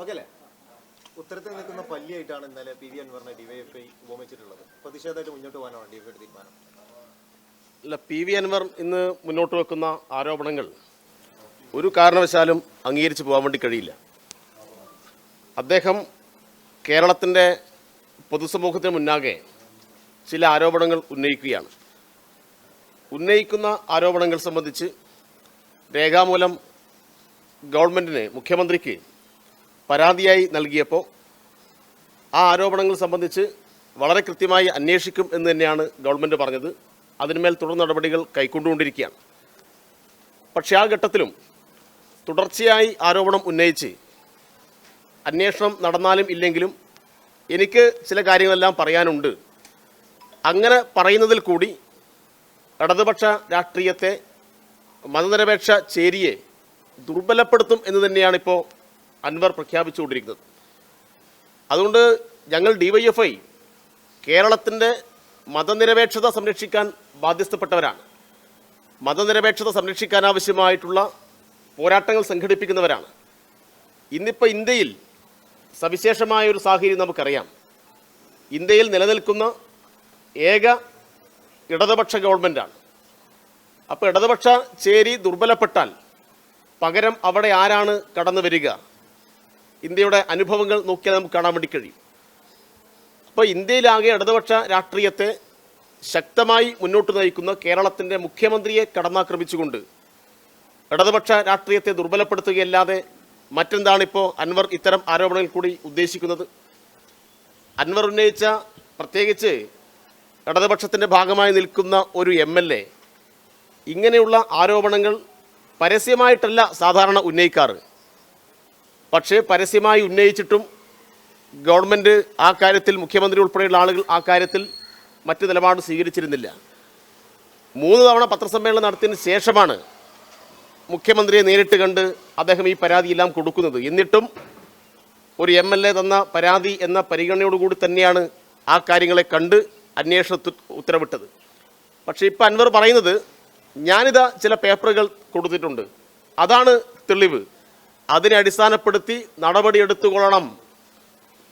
Okay അല്ലേ? ഉത്തരത്തിൽ നിൽക്കുന്ന പല്ലിയായിട്ടാണ് ഇന്നലെ പി വി അൻവറിനെ ഡിവൈഎഫ്ഐ ഉപമിച്ചിട്ടുള്ളത്. പ്രതിഷേധമായിട്ട് മുന്നോട്ട് പോകാനാണ് ഡിവൈഎഫ്ഐ തീരുമാനം? അല്ല പി വി അൻവർ ഇന്ന് മുന്നോട്ട് വെക്കുന്ന ആരോപണങ്ങൾ ഒരു കാരണവശാലും അംഗീകരിച്ച് പോകാൻ വേണ്ടി കഴിയില്ല. അദ്ദേഹം കേരളത്തിന്റെ പൊതുസമൂഹത്തിന് മുന്നാകെ ചില ആരോപണങ്ങൾ ഉന്നയിക്കുകയാണ്. ഉന്നയിക്കുന്ന ആരോപണങ്ങൾ സംബന്ധിച്ച് രേഖാമൂലം ഗവൺമെന്റിന് മുഖ്യമന്ത്രിക്ക് പരാതിയായി നൽകിയപ്പോൾ ആ ആരോപണങ്ങൾ സംബന്ധിച്ച് വളരെ കൃത്യമായി അന്വേഷിക്കും എന്ന് തന്നെയാണ് ഗവൺമെന്റ് പറഞ്ഞത്. അതിന്മേൽ തുടർ നടപടികൾ കൈക്കൊണ്ടുകൊണ്ടിരിക്കുകയാണ്. പക്ഷേ ആ ഘട്ടത്തിലും തുടർച്ചയായി ആരോപണം ഉന്നയിച്ച് അന്വേഷണം നടന്നാലും ഇല്ലെങ്കിലും എനിക്ക് ചില കാര്യങ്ങളെല്ലാം പറയാനുണ്ട്. അങ്ങനെ പറയുന്നതിൽ കൂടി ഇടതുപക്ഷ രാഷ്ട്രീയത്തെ മതനിരപേക്ഷ ചേരിയെ ദുർബലപ്പെടുത്തും എന്ന് തന്നെയാണ് ഇപ്പോൾ അൻവർ പ്രഖ്യാപിച്ചുകൊണ്ടിരിക്കുന്നത്. അതുകൊണ്ട് ഞങ്ങൾ ഡിവൈഎഫ്ഐ കേരളത്തിന്റെ മതനിരപേക്ഷത സംരക്ഷിക്കാൻ ബാധ്യസ്ഥപ്പെട്ടവരാണ്. മതനിരപേക്ഷത സംരക്ഷിക്കാൻ ആവശ്യമായിട്ടുള്ള പോരാട്ടങ്ങൾ സംഘടിപ്പിക്കുന്നവരാണ്. ഇന്നിപ്പോൾ ഇന്ത്യയിൽ സവിശേഷമായ ഒരു സാഹചര്യം നമുക്കറിയാം. ഇന്ത്യയിൽ നിലനിൽക്കുന്ന ഏക ഇടതുപക്ഷ ഗവൺമെന്റാണ് അപ്പോൾ ഇടതുപക്ഷ ചേരി ദുർബലപ്പെട്ടാൽ പകരം അവിടെ ആരാണ് കടന്നു വരിക ഇന്ത്യയുടെ അനുഭവങ്ങൾ നോക്കിയാൽ നമുക്ക് കാണാൻ വേണ്ടി കഴിയും. അപ്പോൾ ഇന്ത്യയിലാകെ ഇടതുപക്ഷ രാഷ്ട്രീയത്തെ ശക്തമായി മുന്നോട്ട് നയിക്കുന്ന കേരളത്തിന്റെ മുഖ്യമന്ത്രിയെ കടന്നാക്രമിച്ചുകൊണ്ട് ഇടതുപക്ഷ രാഷ്ട്രീയത്തെ ദുർബലപ്പെടുത്തുകയല്ലാതെ മറ്റെന്താണിപ്പോൾ അൻവർ ഇത്തരം ആരോപണങ്ങൾ കൂടി ഉദ്ദേശിക്കുന്നത്? അൻവർ ഉന്നയിച്ച പ്രത്യേകിച്ച് ഇടതുപക്ഷത്തിന്റെ ഭാഗമായി നിൽക്കുന്ന ഒരു എം എൽ എ ഇങ്ങനെയുള്ള ആരോപണങ്ങൾ പരസ്യമായിട്ടല്ല സാധാരണ ഉന്നയിക്കാറ്. പക്ഷേ പരസ്യമായി ഉന്നയിച്ചിട്ടും ഗവൺമെന്റ് ആ കാര്യത്തിൽ മുഖ്യമന്ത്രി ഉൾപ്പെടെയുള്ള ആളുകൾ ആ കാര്യത്തിൽ മറ്റ് നിലപാട് സ്വീകരിച്ചിരുന്നില്ല. മൂന്ന് തവണ പത്രസമ്മേളനം നടത്തിയതിന് ശേഷമാണ് മുഖ്യമന്ത്രിയെ നേരിട്ട് കണ്ട് അദ്ദേഹം ഈ പരാതിയെല്ലാം കൊടുക്കുന്നത്. എന്നിട്ടും ഒരു എം എൽ എ തന്ന പരാതി എന്ന പരിഗണനയോടുകൂടി തന്നെയാണ് ആ കാര്യങ്ങളെ കണ്ട് അന്വേഷണ ഉത്തരവിട്ടത്. പക്ഷേ ഇപ്പം അൻവർ പറയുന്നത് ഞാനിതാ ചില പേപ്പറുകൾ കൊടുത്തിട്ടുണ്ട്. അതാണ് തെളിവ്. അതിനെ അടിസ്ഥാനപ്പെടുത്തി നടപടിയെടുത്തുകൊള്ളണം.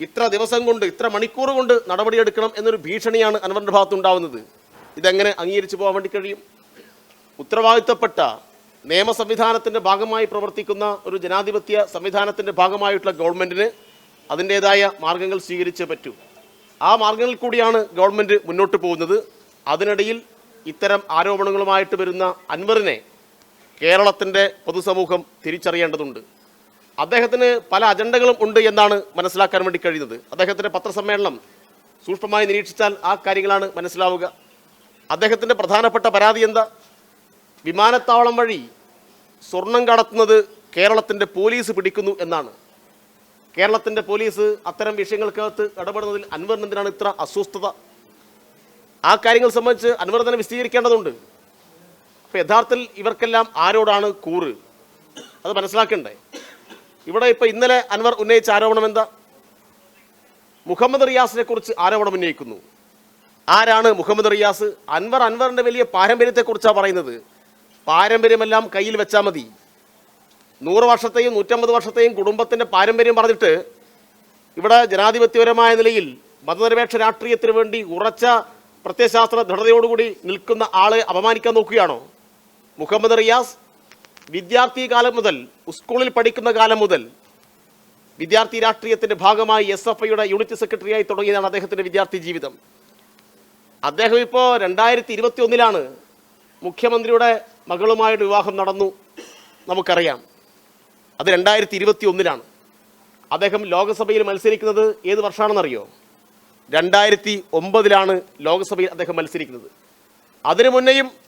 ഇത്ര ദിവസം കൊണ്ട് ഇത്ര മണിക്കൂർ കൊണ്ട് നടപടിയെടുക്കണം എന്നൊരു ഭീഷണിയാണ് അൻവറിന്റെ ഭാഗത്തുണ്ടാവുന്നത്. ഇതെങ്ങനെ അംഗീകരിച്ചു പോകാൻ വേണ്ടി കഴിയും? ഉത്തരവാദിത്തപ്പെട്ട നിയമ സംവിധാനത്തിന്റെ ഭാഗമായി പ്രവർത്തിക്കുന്ന ഒരു ജനാധിപത്യ സംവിധാനത്തിന്റെ ഭാഗമായിട്ടുള്ള ഗവൺമെന്റിന് അതിന്റേതായ മാർഗങ്ങൾ സ്വീകരിച്ചേ പറ്റൂ. ആ മാർഗങ്ങളിൽ കൂടിയാണ് ഗവൺമെന്റ് മുന്നോട്ട് പോകുന്നത്. അതിനിടയിൽ ഇത്തരം ആരോപണങ്ങളുമായിട്ട് വരുന്ന അൻവറിനെ കേരളത്തിന്റെ പൊതുസമൂഹം തിരിച്ചറിയേണ്ടതുണ്ട്. അദ്ദേഹത്തിന് പല അജണ്ടകളും ഉണ്ട് എന്നാണ് മനസ്സിലാക്കാൻ വേണ്ടി കഴിയുന്നത്. അദ്ദേഹത്തിന്റെ പത്രസമ്മേളനം സൂക്ഷ്മമായി നിരീക്ഷിച്ചാൽ ആ കാര്യങ്ങളാണ് മനസ്സിലാവുക. അദ്ദേഹത്തിന്റെ പ്രധാനപ്പെട്ട പരാതി എന്താ? വിമാനത്താവളം വഴി സ്വർണം കടത്തുന്നത് കേരളത്തിന്റെ പോലീസ് പിടിക്കുന്നു എന്നാണ്. കേരളത്തിന്റെ പോലീസ് അത്തരം വിഷയങ്ങൾക്കകത്ത് ഇടപെടുന്നതിൽ അൻവറിനെന്തിനാണ് ഇത്ര അസ്വസ്ഥത? ആ കാര്യങ്ങൾ സംബന്ധിച്ച് അൻവർ തന്നെ വിശദീകരിക്കേണ്ടതുണ്ട്. അപ്പോൾ യഥാർത്ഥത്തിൽ ഇവർക്കെല്ലാം ആരോടാണ് കൂറ്? അത് മനസ്സിലാക്കണ്ടേ? ഇവിടെ ഇപ്പോൾ ഇന്നലെ അൻവർ ഉന്നയിച്ച ആരോപണം എന്താ? മുഹമ്മദ് റിയാസിനെ കുറിച്ച് ആരോപണം ഉന്നയിക്കുന്നു. ആരാണ് മുഹമ്മദ് റിയാസ്? അൻവർ അൻവറിന്റെ വലിയ പാരമ്പര്യത്തെക്കുറിച്ചാണ് പറയുന്നത്. പാരമ്പര്യമെല്ലാം കയ്യിൽ വെച്ചാൽ മതി. നൂറ് വർഷത്തെയും നൂറ്റമ്പത് വർഷത്തെയും കുടുംബത്തിന്റെ പാരമ്പര്യം പറഞ്ഞിട്ട് ഇവിടെ ജനാധിപത്യപരമായ നിലയിൽ മതനിരപേക്ഷ രാഷ്ട്രീയത്തിന് വേണ്ടി ഉറച്ച പ്രത്യയശാസ്ത്ര ദൃഢതയോടുകൂടി നിൽക്കുന്ന ആളെ അപമാനിക്കാൻ നോക്കുകയാണോ? മുഹമ്മദ് റിയാസ് വിദ്യാർത്ഥി കാലം മുതൽ സ്കൂളിൽ പഠിക്കുന്ന കാലം മുതൽ വിദ്യാർത്ഥി രാഷ്ട്രീയത്തിന്റെ ഭാഗമായി എസ് എഫ് ഐയുടെ യൂണിറ്റ് സെക്രട്ടറിയായി തുടങ്ങിയതാണ് അദ്ദേഹത്തിന്റെ വിദ്യാർത്ഥി ജീവിതം. അദ്ദേഹം ഇപ്പോൾ രണ്ടായിരത്തി ഇരുപത്തി ഒന്നിലാണ് മുഖ്യമന്ത്രിയുടെ മകളുമായിട്ട് വിവാഹം നടന്നു നമുക്കറിയാം. അത് രണ്ടായിരത്തി ഇരുപത്തി ഒന്നിലാണ് അദ്ദേഹം ലോകസഭയിൽ മത്സരിക്കുന്നത് ഏത് വർഷമാണെന്നറിയോ? രണ്ടായിരത്തി ഒമ്പതിലാണ് ലോകസഭയിൽ അദ്ദേഹം മത്സരിക്കുന്നത്. അതിനു മുന്നേയും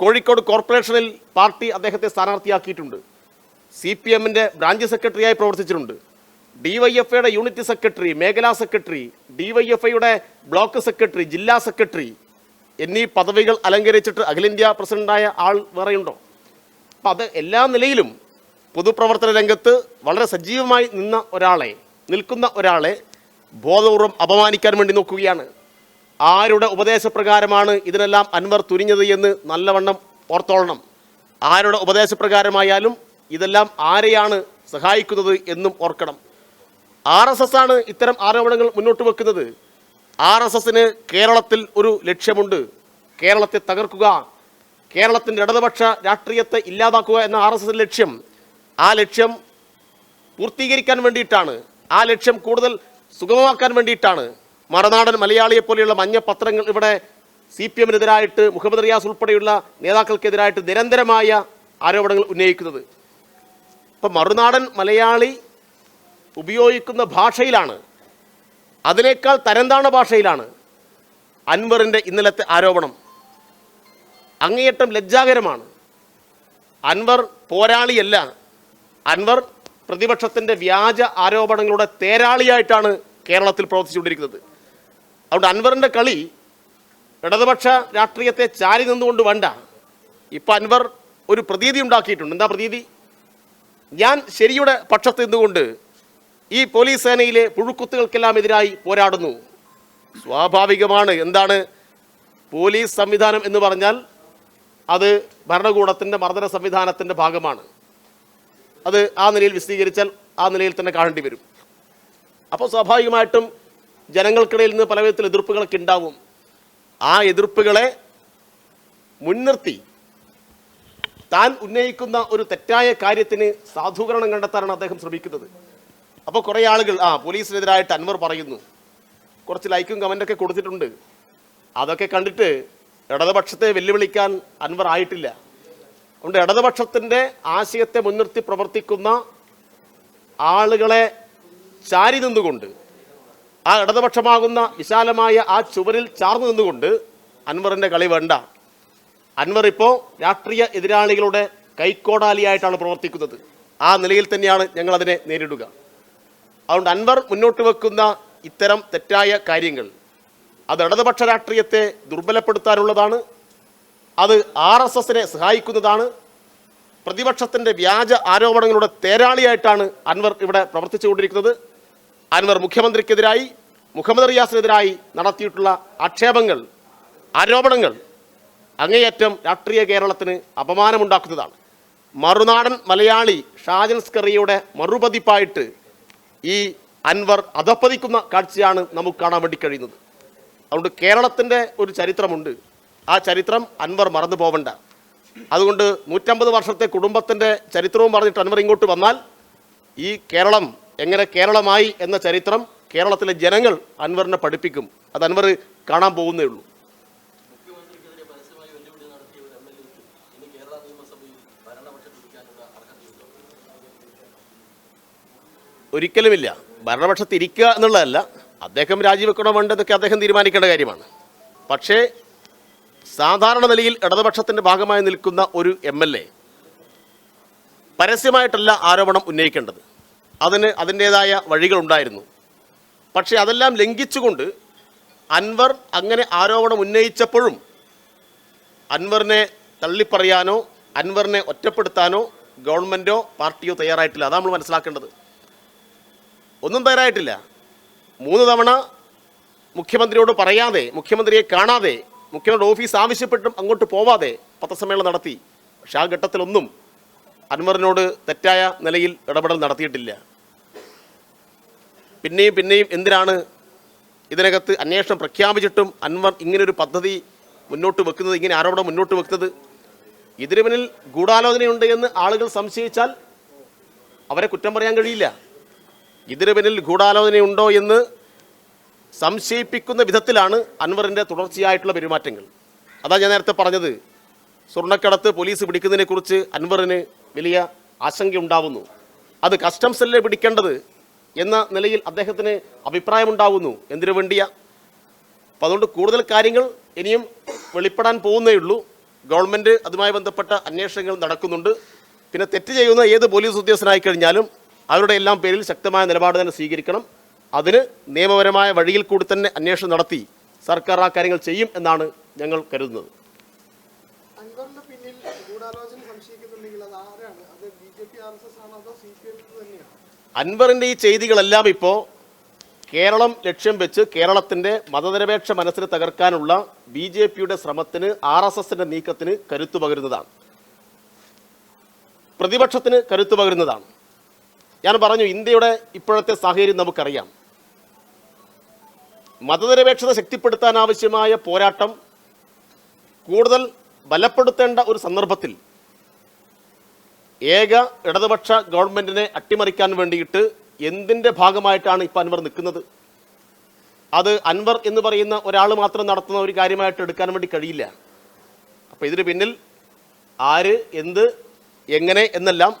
കോഴിക്കോട് കോർപ്പറേഷനിൽ പാർട്ടി അദ്ദേഹത്തെ സ്ഥാനാർത്ഥിയാക്കിയിട്ടുണ്ട്. സി പി എമ്മിന്റെ ബ്രാഞ്ച് സെക്രട്ടറിയായി പ്രവർത്തിച്ചിട്ടുണ്ട്. ഡി വൈ എഫ് ഐയുടെ യൂണിറ്റ് സെക്രട്ടറി മേഖലാ സെക്രട്ടറി ഡി വൈ എഫ് ഐയുടെ ബ്ലോക്ക് സെക്രട്ടറി ജില്ലാ സെക്രട്ടറി എന്നീ പദവികൾ അലങ്കരിച്ചിട്ട് അഖിലേന്ത്യാ പ്രസിഡന്റായ ആൾ വേറെയുണ്ടോ? അപ്പം അത് എല്ലാ നിലയിലും പൊതുപ്രവർത്തന രംഗത്ത് വളരെ സജീവമായി നിന്ന ഒരാളെ നിൽക്കുന്ന ഒരാളെ ബോധപൂർവം അപമാനിക്കാൻ വേണ്ടി നോക്കുകയാണ്. ആരുടെ ഉപദേശപ്രകാരമാണ് ഇതിനെല്ലാം അൻവർ തുരിഞ്ഞത് എന്ന് നല്ലവണ്ണം ഓർത്തോളണം. ആരുടെ ഉപദേശപ്രകാരമായാലും ഇതെല്ലാം ആരെയാണ് സഹായിക്കുന്നത് എന്നും ഓർക്കണം. ആർ എസ് എസ് ആണ് ഇത്തരം ആരോപണങ്ങൾ മുന്നോട്ട് വെക്കുന്നത്. ആർ എസ് എസിന് കേരളത്തിൽ ഒരു ലക്ഷ്യമുണ്ട്. കേരളത്തെ തകർക്കുക കേരളത്തിന്റെ ഇടതുപക്ഷ രാഷ്ട്രീയത്തെ ഇല്ലാതാക്കുക എന്ന ആർ എസ് എസിന്റെ ലക്ഷ്യം. ആ ലക്ഷ്യം പൂർത്തീകരിക്കാൻ വേണ്ടിയിട്ടാണ്. ആ ലക്ഷ്യം കൂടുതൽ സുഗമമാക്കാൻ വേണ്ടിയിട്ടാണ്. മറുനാടൻ മലയാളിയെ പോലെയുള്ള മഞ്ഞ പത്രങ്ങൾ ഇവിടെ സി പി എമ്മിനെതിരായിട്ട് മുഹമ്മദ് റിയാസ് ഉൾപ്പെടെയുള്ള നേതാക്കൾക്കെതിരായിട്ട് നിരന്തരമായ ആരോപണങ്ങൾ ഉന്നയിക്കുന്നത്. ഇപ്പം മറുനാടൻ മലയാളി ഉപയോഗിക്കുന്ന ഭാഷയിലാണ്. അതിനേക്കാൾ തരംതാണ ഭാഷയിലാണ് അൻവറിന്റെ ഇന്നലത്തെ ആരോപണം. അങ്ങേയറ്റം ലജ്ജാകരമാണ്. അൻവർ പോരാളിയല്ല. അൻവർ പ്രതിപക്ഷത്തിന്റെ വ്യാജ ആരോപണങ്ങളുടെ തേരാളിയായിട്ടാണ് കേരളത്തിൽ പ്രവർത്തിച്ചുകൊണ്ടിരിക്കുന്നത്. അതുകൊണ്ട് അൻവറിന്റെ കളി ഇടതുപക്ഷ രാഷ്ട്രീയത്തെ ചാരി നിന്നുകൊണ്ട് വേണ്ട. ഇപ്പം അൻവർ ഒരു പ്രതീതി ഉണ്ടാക്കിയിട്ടുണ്ട്. എന്താ പ്രതീതി? ഞാൻ ശരിയുടെ പക്ഷത്ത് നിന്നുകൊണ്ട് ഈ പോലീസ് സേനയിലെ പുഴുക്കുത്തുകൾക്കെല്ലാം എതിരായി പോരാടുന്നു. സ്വാഭാവികമാണ്. എന്താണ്? പോലീസ് സംവിധാനം എന്ന് പറഞ്ഞാൽ അത് ഭരണകൂടത്തിന്റെ മർദ്ദന സംവിധാനത്തിന്റെ ഭാഗമാണ്. അത് ആ നിലയിൽ വിശദീകരിച്ചാൽ ആ നിലയിൽ തന്നെ കാണേണ്ടി വരും. അപ്പോൾ സ്വാഭാവികമായിട്ടും ജനങ്ങൾക്കിടയിൽ നിന്ന് പല വിധത്തിൽ എതിർപ്പുകളൊക്കെ ഉണ്ടാവും. ആ എതിർപ്പുകളെ മുൻനിർത്തി താൻ ഉന്നയിക്കുന്ന ഒരു തെറ്റായ കാര്യത്തിന് സാധൂകരണം കണ്ടെത്താനാണ് അദ്ദേഹം ശ്രമിക്കുന്നത്. അപ്പോൾ കുറേ ആളുകൾ ആ പോലീസിനെതിരായിട്ട് അൻവർ പറയുന്നു. കുറച്ച് ലൈക്കും കമന്റൊക്കെ കൊടുത്തിട്ടുണ്ട്. അതൊക്കെ കണ്ടിട്ട് ഇടതുപക്ഷത്തെ വെല്ലുവിളിക്കാൻ അൻവർ ആയിട്ടില്ല. അതുകൊണ്ട് ഇടതുപക്ഷത്തിന്റെ ആശയത്തെ മുൻനിർത്തി പ്രവർത്തിക്കുന്ന ആളുകളെ ചാരി നിന്നുകൊണ്ട് ആ ഇടതുപക്ഷമാകുന്ന വിശാലമായ ആ ചുവരിൽ ചാർന്നു നിന്നുകൊണ്ട് അൻവറിന്റെ കളി വേണ്ട. അൻവർ ഇപ്പോൾ രാഷ്ട്രീയ എതിരാളികളുടെ കൈക്കോടാലിയായിട്ടാണ് പ്രവർത്തിക്കുന്നത്. ആ നിലയിൽ തന്നെയാണ് ഞങ്ങൾ അതിനെ നേരിടുക. അതുകൊണ്ട് അൻവർ മുന്നോട്ട് വെക്കുന്ന ഇത്തരം തെറ്റായ കാര്യങ്ങൾ അത് ഇടതുപക്ഷ രാഷ്ട്രീയത്തെ ദുർബലപ്പെടുത്താനുള്ളതാണ് അത് ആർ എസ് എസിനെ സഹായിക്കുന്നതാണ് പ്രതിപക്ഷത്തിന്റെ വ്യാജ ആരോപണങ്ങളുടെ തേരാളിയായിട്ടാണ് അൻവർ ഇവിടെ പ്രവർത്തിച്ചുകൊണ്ടിരിക്കുന്നത്. അൻവർ മുഖ്യമന്ത്രിക്കെതിരായി മുഹമ്മദ് റിയാസിനെതിരായി നടത്തിയിട്ടുള്ള ആക്ഷേപങ്ങൾ ആരോപണങ്ങൾ അങ്ങേയറ്റം രാഷ്ട്രീയ കേരളത്തിന് അപമാനമുണ്ടാക്കുന്നതാണ്. മറുനാടൻ മലയാളി ഷാജൻ സ്കറിയുടെ മറുപതിപ്പായിട്ട് ഈ അൻവർ അധപ്പതിക്കുന്ന കാഴ്ചയാണ് നമുക്ക് കാണാൻ വേണ്ടി കഴിയുന്നത്. അതുകൊണ്ട് കേരളത്തിന്റെ ഒരു ചരിത്രമുണ്ട്. ആ ചരിത്രം അൻവർ മറന്നു പോവണ്ട. അതുകൊണ്ട് നൂറ്റമ്പത് വർഷത്തെ കുടുംബത്തിന്റെ ചരിത്രവും പറഞ്ഞിട്ട് അൻവർ ഇങ്ങോട്ട് വന്നാൽ ഈ കേരളം എങ്ങനെ കേരളമായി എന്ന ചരിത്രം കേരളത്തിലെ ജനങ്ങൾ അൻവറിനെ പഠിപ്പിക്കും. അത് അൻവർ കാണാൻ പോകുന്നേ ഉള്ളൂ. ഒരിക്കലുമില്ല. ഭരണപക്ഷത്ത് ഇരിക്കുക എന്നുള്ളതല്ല. അദ്ദേഹം രാജിവെക്കണോ വേണ്ടതൊക്കെ അദ്ദേഹം തീരുമാനിക്കേണ്ട കാര്യമാണ്. പക്ഷേ സാധാരണ നിലയിൽ ഇടതുപക്ഷത്തിന്റെ ഭാഗമായി നിൽക്കുന്ന ഒരു എം എൽ എ പരസ്യമായിട്ടല്ല ആരോപണം ഉന്നയിക്കേണ്ടത്. അതിന് അതിന്റേതായ വഴികളുണ്ടായിരുന്നു. പക്ഷേ അതെല്ലാം ലംഘിച്ചുകൊണ്ട് അൻവർ അങ്ങനെ ആരോപണം ഉന്നയിച്ചപ്പോഴും അൻവറിനെ തള്ളിപ്പറയാനോ അൻവറിനെ ഒറ്റപ്പെടുത്താനോ ഗവൺമെന്റോ പാർട്ടിയോ തയ്യാറായിട്ടില്ല. അതാണ് നമ്മൾ മനസ്സിലാക്കേണ്ടത്. ഒന്നും തയ്യാറായിട്ടില്ല. മൂന്ന് തവണ മുഖ്യമന്ത്രിയോട് പറയാതെ മുഖ്യമന്ത്രിയെ കാണാതെ മുഖ്യമന്ത്രി ഓഫീസ് ആവശ്യപ്പെട്ടും അങ്ങോട്ട് പോവാതെ പത്രസമ്മേളനം നടത്തി. പക്ഷേ ആ ഘട്ടത്തിലൊന്നും അൻവറിനോട് തെറ്റായ നിലയിൽ ഇടപെടൽ നടത്തിയിട്ടില്ല. പിന്നെയും പിന്നെയും എന്തിനാണ് ഇതിനകത്ത് അന്വേഷണം പ്രഖ്യാപിച്ചിട്ടും അൻവർ ഇങ്ങനൊരു പദ്ധതി മുന്നോട്ട് വെക്കുന്നത് ഇങ്ങനെ ആരോപണം മുന്നോട്ട് വെക്കുന്നത്? ഇതിന് മുന്നിൽ ഗൂഢാലോചനയുണ്ട് എന്ന് ആളുകൾ സംശയിച്ചാൽ അവരെ കുറ്റം പറയാൻ കഴിയില്ല. ഇതിന് പിന്നിൽ ഗൂഢാലോചനയുണ്ടോ എന്ന് സംശയിപ്പിക്കുന്ന വിധത്തിലാണ് അൻവറിന്റെ തുടർച്ചയായിട്ടുള്ള പെരുമാറ്റങ്ങൾ. അതാ ഞാൻ നേരത്തെ പറഞ്ഞത് സ്വർണക്കടത്ത് പോലീസ് പിടിക്കുന്നതിനെക്കുറിച്ച് അൻവറിന് വലിയ ആശങ്കയുണ്ടാവുന്നു അത് കസ്റ്റംസ് അല്ലേ പിടിക്കേണ്ടത്? എന്ന നിലയിൽ അദ്ദേഹത്തിന് അഭിപ്രായമുണ്ടാകുന്നു എന്തിനു വേണ്ടിയ? അപ്പം അതുകൊണ്ട് കൂടുതൽ കാര്യങ്ങൾ ഇനിയും വെളിപ്പെടാൻ പോകുന്നേ ഉള്ളൂ. ഗവൺമെന്റ് അതുമായി ബന്ധപ്പെട്ട അന്വേഷണങ്ങൾ നടക്കുന്നുണ്ട്. പിന്നെ തെറ്റ് ചെയ്യുന്ന ഏത് പോലീസ് ഉദ്യോഗസ്ഥനായി കഴിഞ്ഞാലും അവരുടെ എല്ലാം പേരിൽ ശക്തമായ നിലപാട് തന്നെ സ്വീകരിക്കണം. അതിന് നിയമപരമായ വഴിയിൽ കൂടി തന്നെ അന്വേഷണം നടത്തി സർക്കാർ ആ കാര്യങ്ങൾ ചെയ്യും എന്നാണ് ഞങ്ങൾ കരുതുന്നത്. അൻവറിന്റെ ഈ ചെയ്തികളെല്ലാം ഇപ്പോൾ കേരളം ലക്ഷ്യം വെച്ച് കേരളത്തിന്റെ മതനിരപേക്ഷ മനസ്സിന് തകർക്കാനുള്ള ബി ജെ പിയുടെ ശ്രമത്തിന് ആർ എസ് എസിന്റെ നീക്കത്തിന് കരുത്തു പകരുന്നതാണ്. പ്രതിപക്ഷത്തിന് കരുത്തു പകരുന്നതാണ്. ഞാൻ പറഞ്ഞു ഇന്ത്യയുടെ ഇപ്പോഴത്തെ സാഹചര്യം നമുക്കറിയാം. മതനിരപേക്ഷത ശക്തിപ്പെടുത്താൻ ആവശ്യമായ പോരാട്ടം കൂടുതൽ ബലപ്പെടുത്തേണ്ട ഒരു സന്ദർഭത്തിൽ ഏക ഇടതുപക്ഷ ഗവൺമെന്റിനെ അട്ടിമറിക്കാൻ വേണ്ടിയിട്ട് എന്തിന്റെ ഭാഗമായിട്ടാണ് ഇപ്പം അൻവർ നിൽക്കുന്നത്? അത് അൻവർ എന്ന് പറയുന്ന ഒരാൾ മാത്രം നടത്തുന്ന ഒരു കാര്യമായിട്ട് എടുക്കാൻ വേണ്ടി കഴിയില്ല. അപ്പോൾ ഇതിന് പിന്നിൽ ആര് എന്ത് എങ്ങനെ എന്നെല്ലാം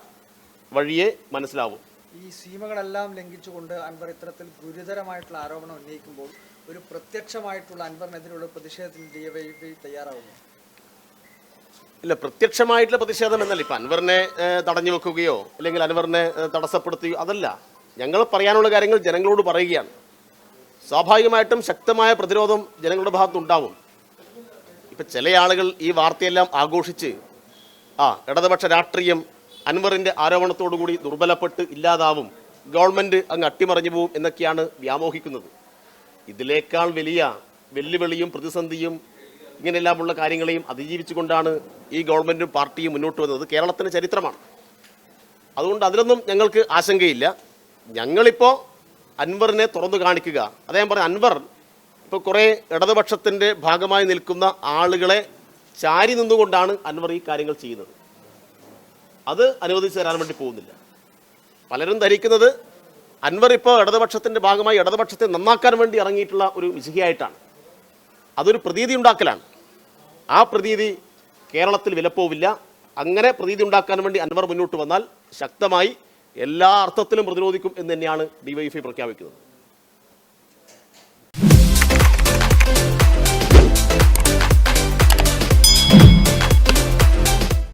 വഴിയെ മനസ്സിലാവും. ഈ സീമകളെല്ലാം ലംഘിച്ചുകൊണ്ട് അൻവർ ഇത്തരത്തിൽ ഗുരുതരമായിട്ടുള്ള ആരോപണം ഉന്നയിക്കുമ്പോൾ ഒരു പ്രത്യക്ഷമായിട്ടുള്ള അൻവറിനെതിരെയുള്ള പ്രതിഷേധത്തിന് തയ്യാറാവുന്നു. ഇല്ല പ്രത്യക്ഷമായിട്ടുള്ള പ്രതിഷേധം എന്നല്ല. ഇപ്പം അൻവറിനെ തടഞ്ഞു വെക്കുകയോ അല്ലെങ്കിൽ അൻവറിനെ തടസ്സപ്പെടുത്തുകയോ അതല്ല. ഞങ്ങൾ പറയാനുള്ള കാര്യങ്ങൾ ജനങ്ങളോട് പറയുകയാണ്. സ്വാഭാവികമായിട്ടും ശക്തമായ പ്രതിരോധം ജനങ്ങളുടെ ഭാഗത്തുണ്ടാവും. ഇപ്പം ചില ആളുകൾ ഈ വാർത്തയെല്ലാം ആഘോഷിച്ച് ആ ഇടതുപക്ഷ രാഷ്ട്രീയം അൻവറിന്റെ ആരോപണത്തോടുകൂടി ദുർബലപ്പെട്ട് ഇല്ലാതാവും. ഗവൺമെന്റ് അങ്ങ് അട്ടിമറിഞ്ഞു പോവും എന്നൊക്കെയാണ് വ്യാമോഹിക്കുന്നത്. ഇതിലേക്കാൾ വലിയ വെല്ലുവിളിയും പ്രതിസന്ധിയും ഇങ്ങനെയെല്ലാമുള്ള കാര്യങ്ങളെയും അതിജീവിച്ചുകൊണ്ടാണ് ഈ ഗവൺമെന്റും പാർട്ടിയും മുന്നോട്ട് വന്നത്. കേരളത്തിന്റെ ചരിത്രമാണ്. അതുകൊണ്ട് അതിലൊന്നും ഞങ്ങൾക്ക് ആശങ്കയില്ല. ഞങ്ങളിപ്പോൾ അൻവറിനെ തുറന്നു കാണിക്കുക. അദ്ദേഹം പറഞ്ഞ അൻവർ ഇപ്പോൾ കുറേ ഇടതുപക്ഷത്തിന്റെ ഭാഗമായി നിൽക്കുന്ന ആളുകളെ ചാരി നിന്നുകൊണ്ടാണ് അൻവർ ഈ കാര്യങ്ങൾ ചെയ്യുന്നത്. അത് അനുവദിച്ചു തരാൻ വേണ്ടി പോകുന്നില്ല. പലരും ധരിക്കുന്നത് അൻവർ ഇപ്പോൾ ഇടതുപക്ഷത്തിന്റെ ഭാഗമായി ഇടതുപക്ഷത്തെ നന്നാക്കാൻ വേണ്ടി ഇറങ്ങിയിട്ടുള്ള ഒരു വിശികയായിട്ടാണ് അതൊരു പ്രതീതി ഉണ്ടാക്കലാണ്. ആ പ്രതീതി കേരളത്തിൽ വിലപ്പോവില്ല. അങ്ങനെ പ്രതീതി ഉണ്ടാക്കാൻ വേണ്ടി അൻവർ മുന്നോട്ട് വന്നാൽ ശക്തമായി എല്ലാ അർത്ഥത്തിലും പ്രതിരോധിക്കും എന്ന് തന്നെയാണ് ഡിവൈഎഫ്ഐ പ്രഖ്യാപിക്കുന്നത്.